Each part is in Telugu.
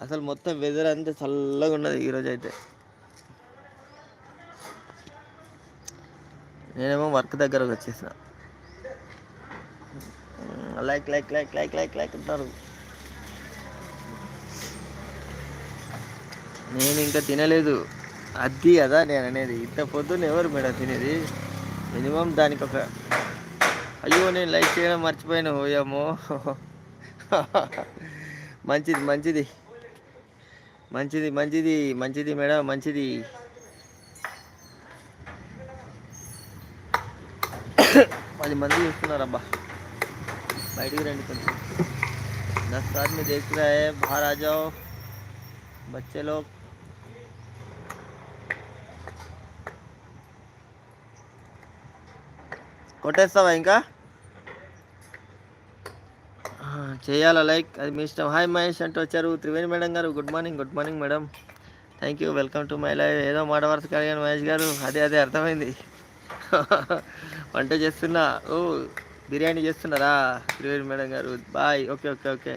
అసలు మొత్తం వెదర్ అంతా చల్లగా ఉన్నది ఈరోజు అయితే. నేనేమో వర్క్ దగ్గరకు వచ్చేసిన. Like like like like like like అంటారు. నేను ఇంకా తినలేదు. అది కదా నేను అనేది. ఇంత పొద్దున్న ఎవరు మేడం తినేది? మినిమం దానికి ఒక అయ్యో నేను లైక్ చేయడం మర్చిపోయాను ఓయమ్మో. మంచిది మంచిది. మంచిది మంచిది మంచిది మేడం మంచిది పది మంది చూస్తున్నారబ్బా బయటికి రండి కొంచెం दस आदमी देख रहा है बाहर आ जाओ बच्चे लोग కొట్టేస్తావా ఇంకా చేయాలా లైక్? అది మీ ఇష్టం. హాయ్ మహేష్ అంటూ వచ్చారు. Triveni madam garu good morning good morning madam. Thank you welcome to my live ఏదో మాట వరస కలిగాను మహేష్ గారు. అదే అదే అర్థమైంది. వంట చేస్తున్నా. ఓ బిర్యానీ చేస్తున్నారా? Triveni madam garu bye. Okay okay okay.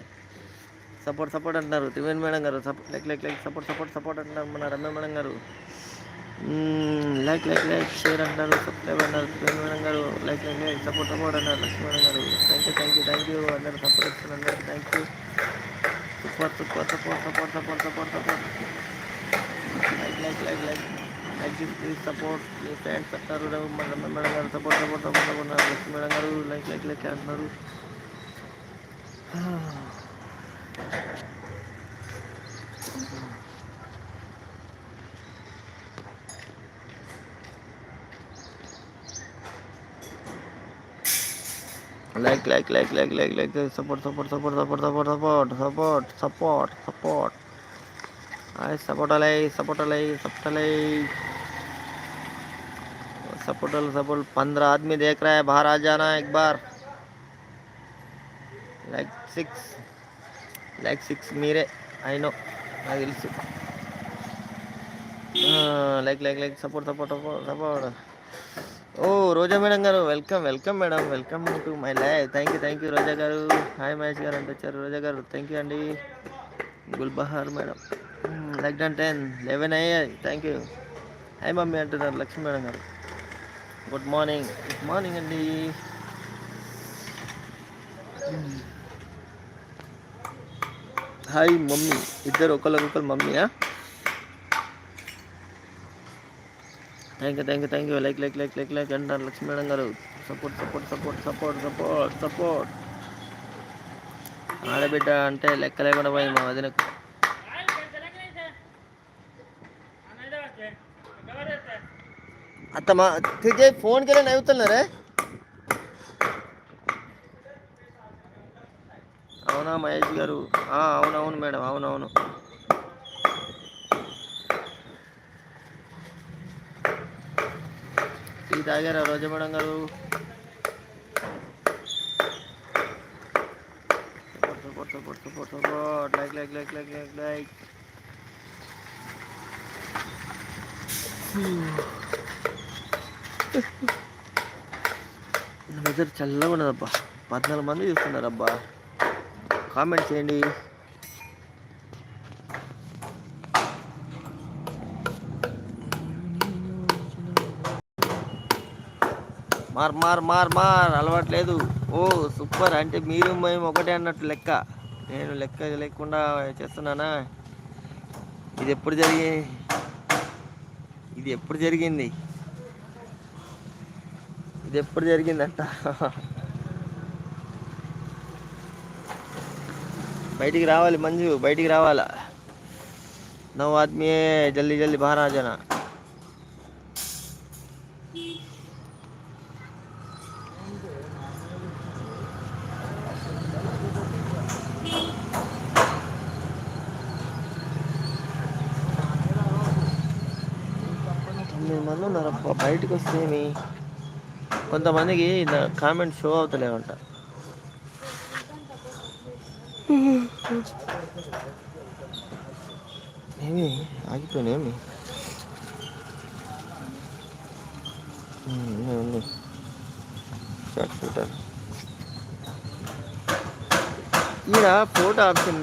Support support అంటున్నారు. Triveni madam garu support like like like support support support అంటున్నారు మన Ramya madam garu. Like like like share అంటారు సబ్స్క్రైబ్ అన్నారు Triveni madam garu like like like support అవ్వడం అన్నారు Lakshmi garu. Thank you thank you thank you అన్నారు సపోర్ట్ ఇస్తున్నారు thank you support support support support support support support like like like like like please support me friends అంటారు Ravi madam garu support support support support అన్నారు. Lakshmi madam garu like like like అంటున్నారు like like like like like like support support support support support support support support support I support आलाय सपोर्ट आलाय सपोर्ट आलाय सपोर्ट सपोर्ट पंद्रह आदमी देख रहा है बाहर आ जाना एक बार लाइक सिक्स लाइक सिक्स मेरे I know I will like like like support support support support oh Roja madam garu welcome welcome madam welcome to my live. Thank you thank you Roja garu. Hi Mahesh గారు అంటే వచ్చారు. రోజా గారు థ్యాంక్ యూ అండి. Gulbahar madam. Like done ten eleven అయ్యాయి. థ్యాంక్ యూ హాయ్ మమ్మీ అంటున్నారు Lakshmi madam garu. Good morning. Good morning అండి. Hi mummy. ఇద్దరు ఒకరికొకరు మమ్మీయా? Thank you thank you thank you like like like like like అంటారు Lakshmi madam garu support support support support support support ఆడబిడ్డ అంటే లెక్క లేకుండా పోయింది మా వదినకు. మా తిజే ఫోన్కి వెళ్ళి నవ్వుతున్నారే? అవునా మహేష్ గారు? ఆ, అవునవును మేడం అవునవును. టీ తాగారా Roja madam garu. Support support support support like like like like like like. Weather చల్లగా ఉన్నదబ్బా. పద్నాలుగు మంది చూస్తున్నారబ్బా. కామెంట్ చేయండి. మార్ మార్ మార్ మార్ అలవాట్లేదు. ఓ సూపర్. అంటే మీరు మేము ఒకటే అన్నట్టు లెక్క. నేను లెక్క లేకుండా చేస్తున్నానా? ఇది ఎప్పుడు జరిగి ఇది ఎప్పుడు జరిగింది? ఇది ఎప్పుడు జరిగిందంట? బయటికి రావాలి మంజు బయటికి రావాలా? నో ఆద్మీ జల్దీ జల్దీ బాగా రాజనా తొమ్మిది మంది ఉన్నారప్ప బయటకు వస్తేమి కొంతమందికి కామెంట్ షో అవుతలేవంట. ఏమి? ఆగిపోయినాయేమి ఉన్నాయి. షార్ట్ ఫిల్టర్ ఈడ ఫోటో ఆప్షన్